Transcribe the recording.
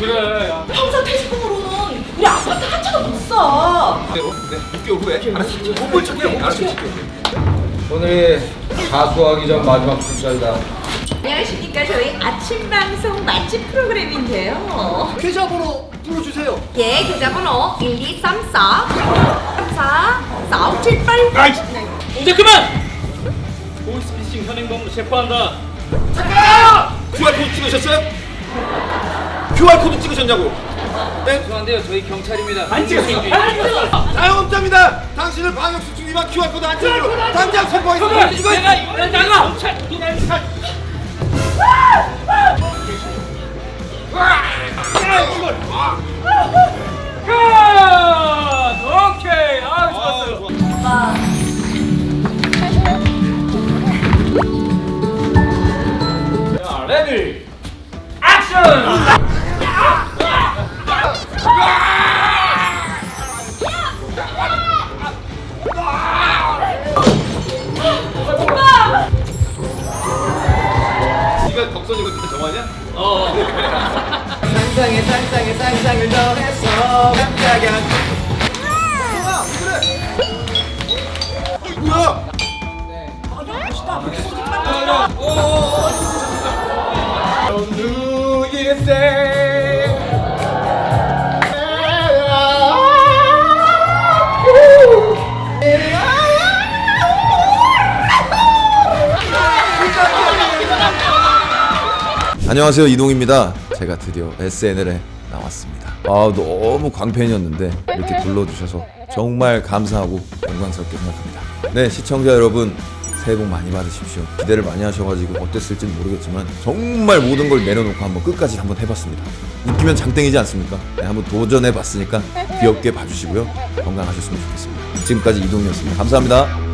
그래. 평소 퇴직금으로는 우리 아파트 한 채도 못 써. 네, 어, 6개월 후에. 알았어. 못볼 척해. 알았어. 오늘이 가수하기 전 마지막 출전이다. 안녕하십니까. 저희 아침 방송 맛집 프로그램인데요. 계좌번호 불러주세요. 예 계좌번호 1234 34 4578 아이씨. 이제 그만. 보이스피싱 현행범 체포한다. 잠깐! QR 코드 찍으셨어요? QR코드 찍으셨냐고? 네? 죄송한데요, 저희 경찰입니다. 안 찍었어. 자영업자입니다. 당신을 방역 수칙 위반 QR코드 안 찍으로 당장 선고하겠습니다. 이거 내가 이걸 나가! 경찰! 컷! 오케이! 아, 좋았어요. 자, 레디! 액션! 정하냐? 어. 상상에 상상에 상상을 더해서 깜짝이야. 아, 그래. 뭐야? 안녕하세요 이동입니다. 제가 드디어 SNL에 나왔습니다. 아 너무 광팬이었는데 이렇게 불러주셔서 정말 감사하고 영광스럽게 생각합니다. 네 시청자 여러분 새해 복 많이 받으십시오. 기대를 많이 하셔가지고 어땠을지는 모르겠지만 정말 모든 걸 내려놓고 한번 끝까지 한번 해봤습니다. 웃기면 장땡이지 않습니까? 네, 한번 도전해봤으니까 귀엽게 봐주시고요. 건강하셨으면 좋겠습니다. 지금까지 이동이었습니다. 감사합니다.